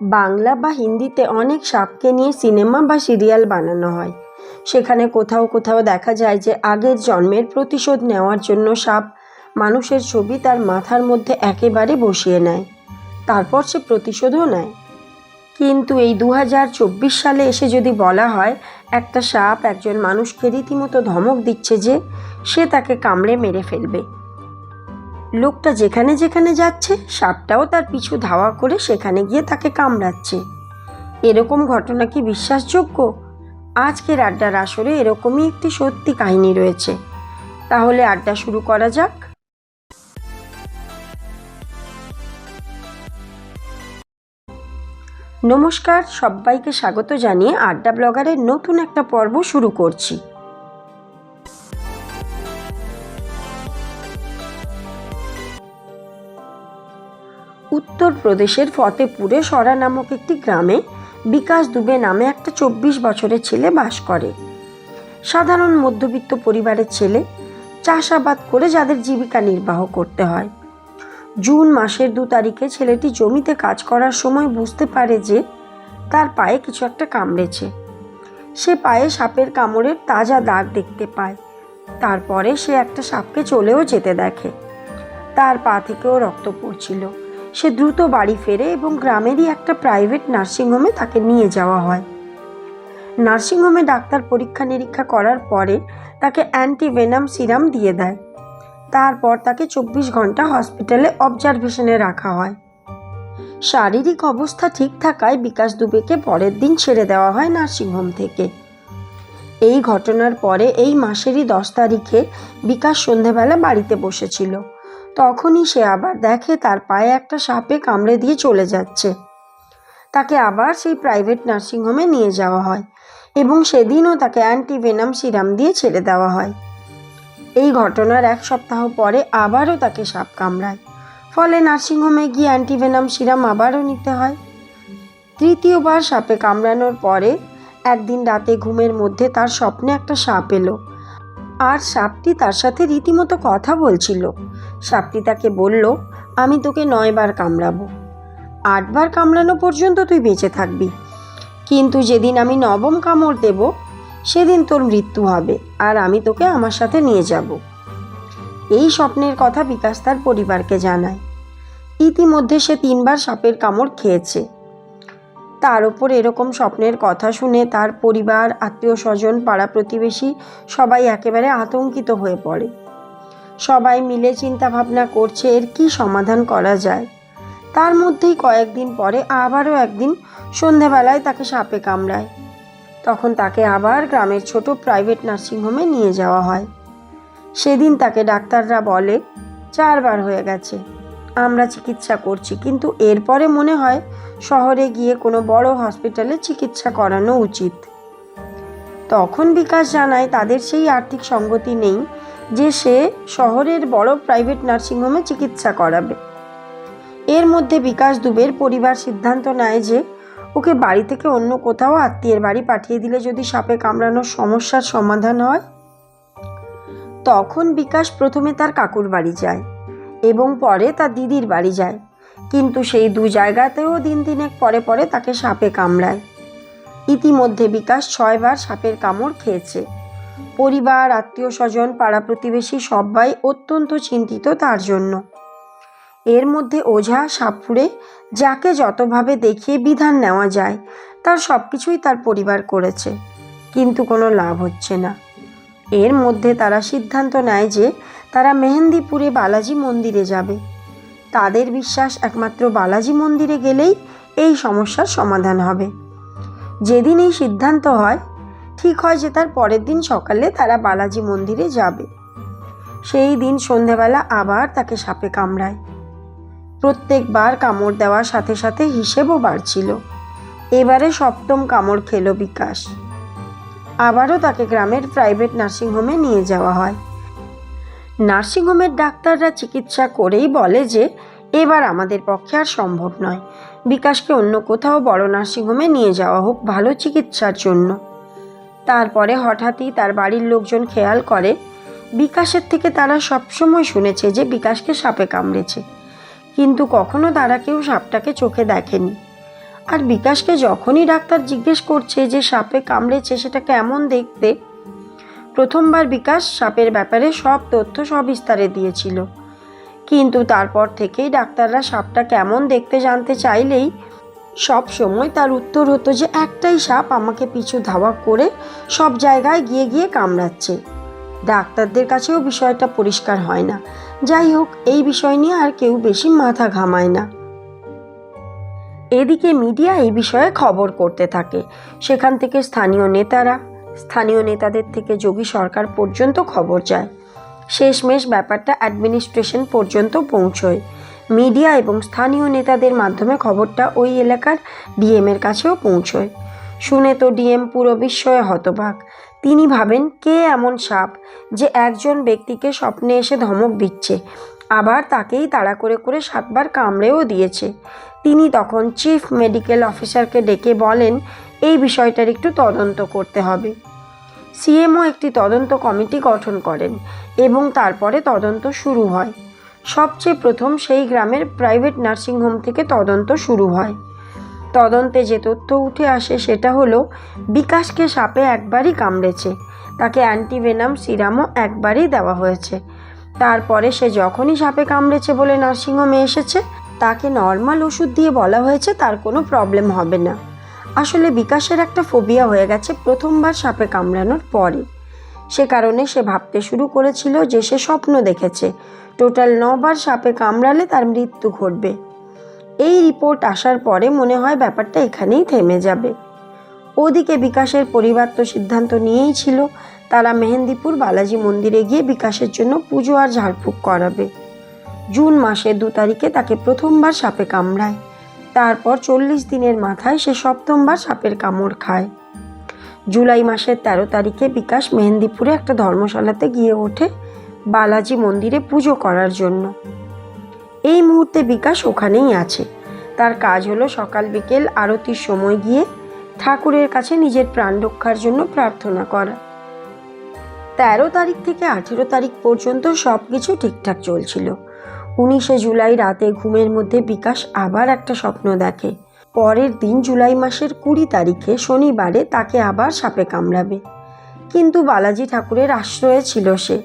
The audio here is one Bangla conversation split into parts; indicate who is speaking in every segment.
Speaker 1: বাংলা বা হিন্দিতে অনেক সাপকে নিয়ে সিনেমা বা সিরিয়াল বানানো হয়। সেখানে কোথাও কোথাও দেখা যায় যে আগের জন্মের প্রতিশোধ নেওয়ার জন্য সাপ মানুষের ছবি তার মাথার মধ্যে একেবারে বসিয়ে নেয়। তারপর সে প্রতিশোধও নেয়। কিন্তু এই দু হাজার চব্বিশ সালে এসে যদি বলা হয়, একটা সাপ একজন মানুষকে রীতিমতো ধমক দিচ্ছে যে সে তাকে কামড়ে মেরে ফেলবে। লোকটা যেখানে যেখানে যাচ্ছে, সাপটাও তার পিছু ধাওয়া করে সেখানে গিয়ে তাকে কামড়াচ্ছে। এরকম ঘটনা কি বিশ্বাসযোগ্য? আজকের আড্ডার আসরে এরকমই একটি সত্যি কাহিনী রয়েছে। তাহলে আড্ডা শুরু করা যাক। নমস্কার, সবাইকে স্বাগত জানিয়ে আড্ডা ব্লগারের নতুন একটা পর্ব শুরু করছি। উত্তরপ্রদেশের ফতেপুরে সরা নামক একটি গ্রামে বিকাশ দুবে নামে একটা চব্বিশ বছরের ছেলে বাস করে। সাধারণ মধ্যবিত্ত পরিবারের ছেলে চাষাবাদ করে যাদের জীবিকা নির্বাহ করতে হয়। জুন মাসের দু তারিখে ছেলেটি জমিতে কাজ করার সময় বুঝতে পারে যে তার পায়ে কিছু একটা কামড়েছে। সে পায়ে সাপের কামড়ের তাজা দাগ দেখতে পায়। তারপরে সে একটা সাপকে চলেও যেতে দেখে। তার পা থেকেও রক্ত পড়ছিল। সে দ্রুত বাড়ি ফেরে এবং গ্রামেরই একটা প্রাইভেট নার্সিংহোমে তাকে নিয়ে যাওয়া হয়। নার্সিংহোমে ডাক্তার পরীক্ষা নিরীক্ষা করার পরে তাকে অ্যান্টিভেনাম সিরাম দিয়ে দেয়। তারপর তাকে চব্বিশ ঘণ্টা হসপিটালে অবজারভেশনে রাখা হয়। শারীরিক অবস্থা ঠিক থাকায় বিকাশ দুবেকে পরের দিন ছেড়ে দেওয়া হয় নার্সিংহোম থেকে। এই ঘটনার পরে এই মাসেরই দশ তারিখে বিকাশ সন্ধেবেলা বাড়িতে বসেছিল। তখনই সে আবার দেখে তার পায়ে একটা সাপে কামড়ে দিয়ে চলে যাচ্ছে। তাকে আবার সেই প্রাইভেট নার্সিংহোমে নিয়ে যাওয়া হয় এবং সেদিনও তাকে অ্যান্টিভেনাম সিরাম দিয়ে ছেড়ে দেওয়া হয়। এই ঘটনার এক সপ্তাহ পরে আবারও তাকে সাপ কামড়ায়। ফলে নার্সিংহোমে গিয়ে অ্যান্টিভেনাম সিরাম আবারও নিতে হয়। তৃতীয়বার সাপে কামড়ানোর পরে একদিন রাতে ঘুমের মধ্যে তার স্বপ্নে একটা সাপ এলো। আর সাপটি তার সাথে রীতিমতো কথা বলছিল। সাপটি তাকে বলল, আমি তোকে নয়বার কামড়াবো। আটবার কামড়ানো পর্যন্ত তুই বেঁচে থাকবি। কিন্তু যেদিন আমি নবম কামড় দেব, সেদিন তোর মৃত্যু হবে আর আমি তোকে আমার সাথে নিয়ে যাব। এই স্বপ্নের কথা বিকাশ তার পরিবারকে জানায়। ইতিমধ্যে সে তিনবার সাপের কামড় খেয়েছে। তার ওপর এরকম স্বপ্নের কথা শুনে তার পরিবার, আত্মীয় স্বজন, পাড়া প্রতিবেশী সবাই একেবারে আতঙ্কিত হয়ে পড়ে। সবাই মিলে চিন্তা ভাবনা করছে এর কী সমাধান করা যায়। তার মধ্যেই কয়েকদিন পরে আবারও একদিন সন্ধেবেলায় তাকে সাপে কামড়ায়। তখন তাকে আবার গ্রামের ছোট প্রাইভেট নার্সিংহোমে নিয়ে যাওয়া হয়। সেদিন তাকে ডাক্তাররা বলে, চারবার হয়ে গেছে। আমরা চিকিৎসা করছি, কিন্তু এরপরে মনে হয় শহরে গিয়ে কোনো বড় হসপিটালে চিকিৎসা করানো উচিত। তখন বিকাশ জানায়, তাদের সেই আর্থিক সঙ্গতি নেই। যে সে শহরের বড় প্রাইভেট নার্সিংহোমে চিকিৎসা করাবে। এর মধ্যে বিকাশ দুবের পরিবার সিদ্ধান্ত নেয় যে, ওকে বাড়ি থেকে অন্য কোথাও আত্মীয়ের বাড়ি পাঠিয়ে দিলে যদি সাপে কামড়ানোর সমস্যার সমাধান হয়। তখন বিকাশ প্রথমে তার কাকুর বাড়ি যায় এবং পরে তার দিদির বাড়ি যায়। কিন্তু সেই দু জায়গাতেও দিন দিনেক পরে পরে তাকে সাপে কামড়ায়। ইতিমধ্যে বিকাশ ছয়বার সাপের কামড় খেয়েছে। পরিবার, আত্মীয় স্বজন, পাড়া প্রতিবেশী সবাই অত্যন্ত চিন্তিত তার জন্য। এর মধ্যে ওঝা, সাপুড়ে যাকে যতভাবে দেখিয়ে বিধান নেওয়া যায়, তার সব কিছুই তার পরিবার করেছে, কিন্তু কোনো লাভ হচ্ছে না। এর মধ্যে তারা সিদ্ধান্ত নেয় যে তারা মেহেন্দিপুরে বালাজি মন্দিরে যাবে। তাদের বিশ্বাস একমাত্র বালাজি মন্দিরে গেলেই এই সমস্যার সমাধান হবে। যেদিন এই সিদ্ধান্ত হয় ঠিক হয় যে তার পরের দিন সকালে তারা বালাজি মন্দিরে যাবে। সেই দিন সন্ধেবেলা আবার তাকে সাপে কামড়ায়। প্রত্যেকবার কামড় দেওয়ার সাথে সাথে হিসেবও বাড়ছিল। এবারে সপ্তম কামড় খেলো বিকাশ। আবারও তাকে গ্রামের প্রাইভেট নার্সিংহোমে নিয়ে যাওয়া হয়। নার্সিংহোমের ডাক্তাররা চিকিৎসা করেই বলে যে, এবার আমাদের পক্ষে আর সম্ভব নয়। বিকাশকে অন্য কোথাও বড় নার্সিংহোমে নিয়ে যাওয়া হোক ভালো চিকিৎসার জন্য। তারপরে হঠাৎই তার বাড়ির লোকজন খেয়াল করে। বিকাশের থেকে তারা সবসময় শুনেছে যে বিকাশকে সাপে কামড়েছে। কিন্তু কখনো তারা কেউ সাপটাকে চোখে দেখেনি। আর বিকাশকে যখনই ডাক্তার জিজ্ঞেস করছে যে সাপে কামড়েছে সেটা কেমন দেখতে, প্রথমবার বিকাশ সাপের ব্যাপারে সব তথ্য সবিস্তারে দিয়েছিল। কিন্তু তারপর থেকেই ডাক্তাররা সাপটা কেমন দেখতে জানতে চাইলেই সব সময় তার উত্তর হতো যে একটাই সাপ আমাকে পিছু ধাওয়া করে সব জায়গায় গিয়ে গিয়ে কামড়াচ্ছে। ডাক্তারদের কাছেও বিষয়টা পরিষ্কার হয় না। যাই হোক, এই বিষয় নিয়ে আর কেউ বেশি মাথা ঘামায় না। এদিকে মিডিয়া এই বিষয়ে খবর করতে থাকে। সেখান থেকে স্থানীয় নেতারা, স্থানীয় নেতাদের থেকে যোগী সরকার পর্যন্ত খবর যায়। শেষমেশ ব্যাপারটা অ্যাডমিনিস্ট্রেশন পর্যন্ত পৌঁছয়। মিডিয়া এবং স্থানীয় নেতাদের মাধ্যমে খবরটা ওই এলাকার ডিএমের কাছেও পৌঁছয়। শুনে তো ডিএম পুরো বিস্ময়ে হতবাক তিনি ভাবেন, কে এমন সাপ যে একজন ব্যক্তিকে স্বপ্নে এসে ধমক দিচ্ছে, আবার তাকেই তাড়া করে করে সাতবার কামড়েও দিয়েছে? তিনি তখন চিফ মেডিকেল অফিসারকে ডেকে বলেন, এই বিষয়টার একটু তদন্ত করতে হবে। সিএমও একটি তদন্ত কমিটি গঠন করেন এবং তারপরে তদন্ত শুরু হয়। সবচেয়ে প্রথম সেই গ্রামের প্রাইভেট নার্সিংহোম থেকে তদন্ত শুরু হয়। তদন্তে যে তথ্য উঠে আসে সেটা হলো, বিকাশকে সাপে একবারই কামড়েছে। তাকে অ্যান্টিভেনাম সিরামও একবারই দেওয়া হয়েছে। তারপরে সে যখনই সাপে কামড়েছে বলে নার্সিংহোমে এসেছে, তাকে নর্মাল ওষুধ দিয়ে বলা হয়েছে তার কোনো প্রবলেম হবে না। আসলে বিকাশের একটা ফোবিয়া হয়ে গেছে প্রথমবার সাপে কামড়ানোর পরে। সে কারণে সে ভাবতে শুরু করেছিল যে সে স্বপ্ন দেখেছে। টোটাল নবার সাপে কামড়ালে তার মৃত্যু ঘটবে। এই রিপোর্ট আসার পরে মনে হয় ব্যাপারটা এখানেই থেমে যাবে। ওদিকে বিকাশের পরিবার তো সিদ্ধান্ত নিয়েই ছিল, তারা মেহেন্দিপুর বালাজি মন্দিরে গিয়ে বিকাশের জন্য পুজো আর ঝাড়ফুঁক করাবে। জুন মাসের দু তারিখে তাকে প্রথমবার সাপে কামড়ায়। তারপর চল্লিশ দিনের মাথায় সে সপ্তমবার সাপের কামড় খায়। জুলাই মাসের তেরো তারিখে বিকাশ মেহেন্দিপুরে একটা ধর্মশালাতে গিয়ে ওঠে বালাজি মন্দিরে পুজো করার জন্য। এই মুহূর্তে বিকাশ ওখানেই আছে। তার কাজ হলো সকাল বিকেল আরতির সময় গিয়ে ঠাকুরের কাছে নিজের প্রাণ রক্ষার জন্য প্রার্থনা করা। তেরো তারিখ থেকে আঠেরো তারিখ পর্যন্ত সব কিছু ঠিকঠাক চলছিল। উনিশে জুলাই রাতে ঘুমের মধ্যে বিকাশ আবার একটা স্বপ্ন দেখে। পরের দিন জুলাই মাসের কুড়ি তারিখে শনিবারে তাকে আবার সাপে কামড়াবে। কিন্তু বালাজি ঠাকুরের আশ্রয়ে ছিল সে।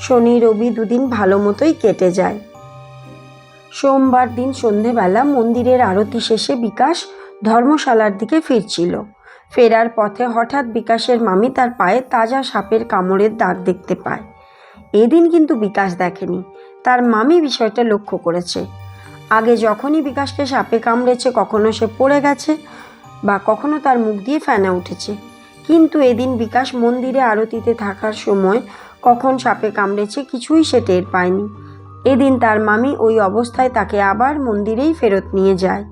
Speaker 1: শনি, রবি দুদিন ভালো মতোই কেটে যায়। সোমবার দিন সন্ধেবেলা মন্দিরের আরতি শেষে বিকাশ ধর্মশালার দিকে ফিরছিল। ফেরার পথে হঠাৎ বিকাশের মামি তার পায়ে তাজা সাপের কামড়ের দাগ দেখতে পায়। এদিন কিন্তু বিকাশ দেখেনি। তার মামি বিষয়টা লক্ষ্য করেছে। আগে যখনই বিকাশকে সাপে কামড়েছে, কখনো সে পড়ে গেছে বা কখনো তার মুখ দিয়ে ফেনা উঠেছে। কিন্তু এদিন বিকাশ মন্দিরে আরতিতে থাকার সময় কখন সাপে কামড়েছে কিছুই সে টের পায়নি। এদিন তার মামি ওই অবস্থায় তাকে আবার মন্দিরেই ফেরত নিয়ে যায়।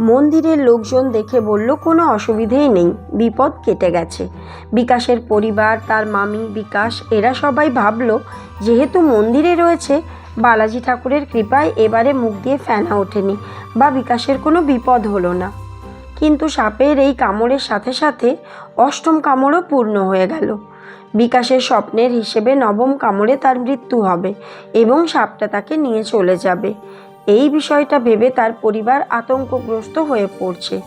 Speaker 1: মন্দিরের লোকজন দেখে বলল, কোনো অসুবিধেই নেই, বিপদ কেটে গেছে। বিকাশের পরিবার, তার মামি, বিকাশ, এরা সবাই ভাবলো, যেহেতু মন্দিরে রয়েছে বালাজি ঠাকুরের কৃপায় এবারে মুখ দিয়ে ফেনা ওঠেনি বা বিকাশের কোনো বিপদ হলো না। কিন্তু সাপের এই কামড়ের সাথে সাথে অষ্টম কামড়ও পূর্ণ হয়ে গেল। বিকাশের স্বপ্নের হিসেবে নবম কামড়ে তার মৃত্যু হবে এবং সাপটা তাকে নিয়ে চলে যাবে। এই বিষয়টা ভেবে তার পরিবার আতঙ্কগ্রস্ত হয়ে পড়ছে।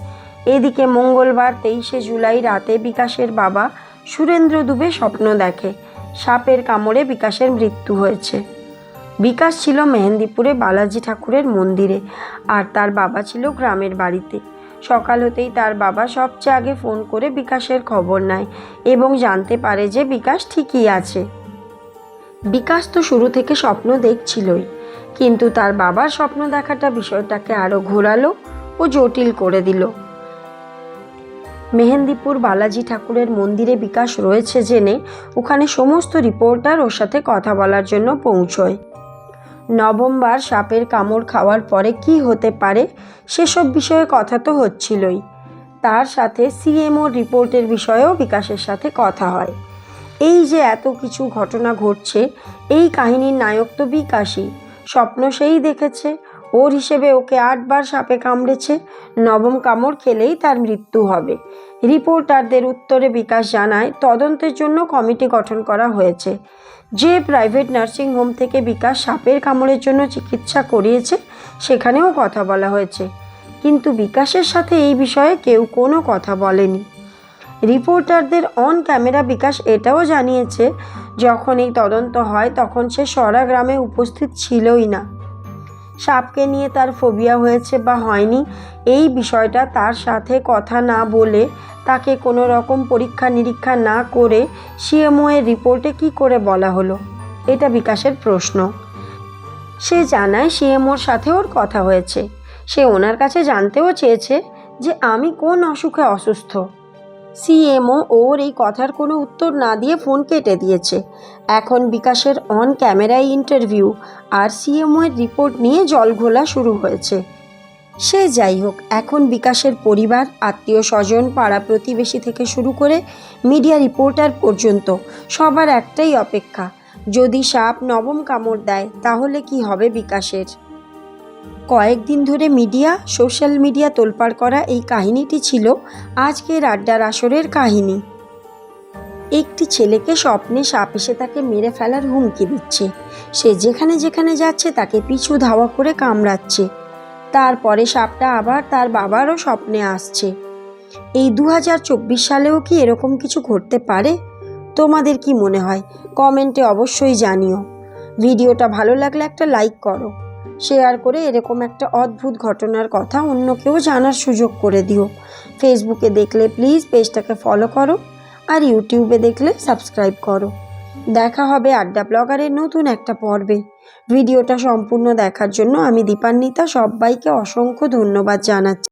Speaker 1: এদিকে মঙ্গলবার তেইশে জুলাই রাতে বিকাশের বাবা সুরেন্দ্র দুবে স্বপ্ন দেখে। সাপের কামড়ে বিকাশের মৃত্যু হয়েছে। বিকাশ ছিল মেহেন্দিপুরে বালাজি ঠাকুরের মন্দিরে আর তার বাবা ছিল গ্রামের বাড়িতে। সকাল হতেই তার বাবা সবচেয়ে আগে ফোন করে বিকাশের খবর নেয় এবং জানতে পারে যে বিকাশ ঠিকই আছে। বিকাশ তো শুরু থেকে স্বপ্ন দেখছিলই, কিন্তু তার বাবার স্বপ্ন দেখাটা বিষয়টাকে আরও ঘোরালো ও জটিল করে দিল। মেহেন্দিপুর বালাজি ঠাকুরের মন্দিরে বিকাশ রয়েছে জেনে ওখানে সমস্ত রিপোর্টার ওর সাথে কথা বলার জন্য পৌঁছয়। নবমবার সাপের কামড় খাওয়ার পরে কি হতে পারে সেসব বিষয়ে কথা তো হচ্ছিলই। তার সাথে সিএমও রিপোর্টের বিষয়েও বিকাশের সাথে কথা হয়। এই যে এত কিছু ঘটনা ঘটছে, এই কাহিনীর নায়ক তো বিকাশই। স্বপ্ন সেই দেখেছে। ওর হিসেবে ওকে আটবার সাপে কামড়েছে। নবম কামড় খেলেই তার মৃত্যু হবে। রিপোর্টারদের উত্তরে বিকাশ জানায়, তদন্তের জন্য কমিটি গঠন করা হয়েছে। যে প্রাইভেট নার্সিং হোম থেকে বিকাশ সাপের কামড়ের জন্য চিকিৎসা করিয়েছে, সেখানেও কথা বলা হয়েছে। কিন্তু বিকাশের সাথে এই বিষয়ে কেউ কোনো কথা বলেনি। রিপোর্টারদের অন ক্যামেরা বিকাশ এটাও জানিয়েছে, যখন এই তদন্ত হয়, তখন সে সরা গ্রামে উপস্থিত ছিলই না। সাপকে নিয়ে তার ফোবিয়া হয়েছে বা হয়নি, এই বিষয়টা তার সাথে কথা না বলে তাকে কোনো রকম পরীক্ষা নিরীক্ষা না করে সিএমও এর রিপোর্টে কি করে বলা হলো? এটা বিকাশের প্রশ্ন। সে জানায় সিএমওর সাথে ওর কথা হয়েছে। সে ওনার কাছে জানতেও চেয়েছে যে আমি কোন অসুখে অসুস্থ। সিএমও ওর এই কথার কোনো উত্তর না দিয়ে ফোন কেটে দিয়েছে। এখন বিকাশের অন ক্যামেরায় ইন্টারভিউ আর সিএমও এর রিপোর্ট নিয়ে জল ঘোলা শুরু হয়েছে। সে যাই হোক, এখন বিকাশের পরিবার, আত্মীয় স্বজন, পাড়া প্রতিবেশী থেকে শুরু করে মিডিয়া রিপোর্টার পর্যন্ত সবার একটাই অপেক্ষা। যদি সাপ নবম কামড় দেয়, তাহলে কি হবে বিকাশের? কয়েকদিন ধরে মিডিয়া, সোশ্যাল মিডিয়া তোলপাড় করা এই কাহিনীটি ছিল আজকের আড্ডার আসরের কাহিনী। একটি ছেলেকে স্বপ্নে সাপ এসে তাকে মেরে ফেলার হুমকি দিচ্ছে। সে যেখানে যেখানে যাচ্ছে তাকে পিছু ধাওয়া করে কামড়াচ্ছে। তারপরে সাপটা আবার তার বাবারও স্বপ্নে আসছে। এই দু হাজার চব্বিশ সালেও কি এরকম কিছু ঘটতে পারে? তোমাদের কি মনে হয়? কমেন্টে অবশ্যই জানিও। ভিডিওটা ভালো লাগলে একটা লাইক করো। শেয়ার করে এরকম একটা অদ্ভুত ঘটনার কথা অন্য কেউ জানার সুযোগ করে দিও। ফেসবুকে দেখলে প্লিজ পেজটাকে ফলো করো আর ইউটিউবে দেখলে সাবস্ক্রাইব করো। দেখা হবে আড্ডা ব্লগারের নতুন একটা পর্বে। ভিডিওটা সম্পূর্ণ দেখার জন্য আমি দীপান্বিতা সবাইকে অসংখ্য ধন্যবাদ জানাচ্ছি।